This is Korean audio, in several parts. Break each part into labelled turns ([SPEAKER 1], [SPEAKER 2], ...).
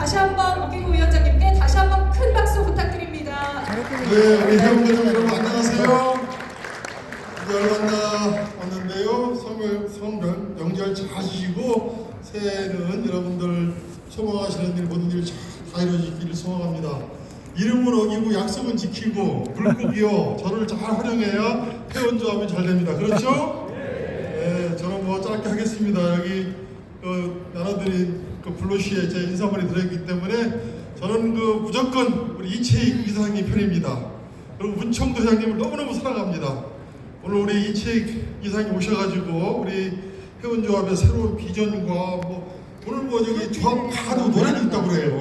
[SPEAKER 1] 다시 한번 어기구 위원장님께 다시 한번 큰 박수 부탁드립니다.
[SPEAKER 2] 네, 우리 회원들 여러분 안녕하세요. 이제 얼마 남았는데요. 성명, 성명, 명절 잘 지시고 새해에는 여러분들 소망하시는 일 모든 일다 이루어지기를 소망합니다. 이름은 어기고 약속은 지키고 불국이요 저를 잘 활용해야 회원 조합이 잘 됩니다. 그렇죠? 네, 저는 뭐 짧게 하겠습니다. 여기 그 나눠드린 그 블루시에 제 인사말이 들어있기 때문에 저는 그 무조건 우리 이채익 이사장님 편입니다. 그리고 문청도 회장님을 너무너무 사랑합니다. 오늘 우리 이채익 이사장님 오셔가지고 우리 회원조합의 새로운 비전과 뭐 오늘 뭐 저기 조합 가도 노래도 있다고 그래요.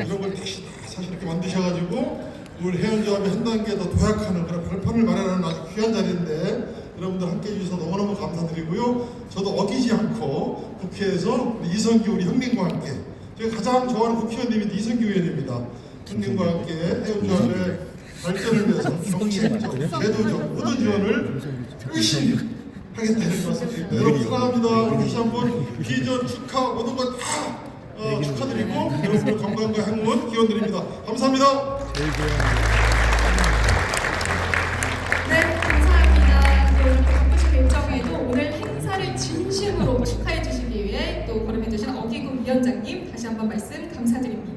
[SPEAKER 2] 이런 걸 다시 다 사실 이렇게 만드셔가지고 우리 회원조합이 한 단계 더 도약하는 그런 발판을 마련하는 아주 귀한 자리인데 여러분들 함께 해주셔서 너무너무 감사드리고요. 저도 어기지 않고 국회에서 이성규 우리 형님과 함께 제가 가장 좋아하는 국회의원님이 이성규 의원입니다. 형님과 함께 회원조합의 발전을 위해서 정책적, 제도적 모든 지원을 열심히 하겠다는 말씀 드립니다. 여러분 사랑합니다. 다시 한번 비전 축하 모든 것다 어, 축하드리고 여러분들 건강과 행운 기원드립니다. 감사합니다.
[SPEAKER 1] 또 거름해 주신 어기구 위원장님 다시 한번 말씀 감사드립니다.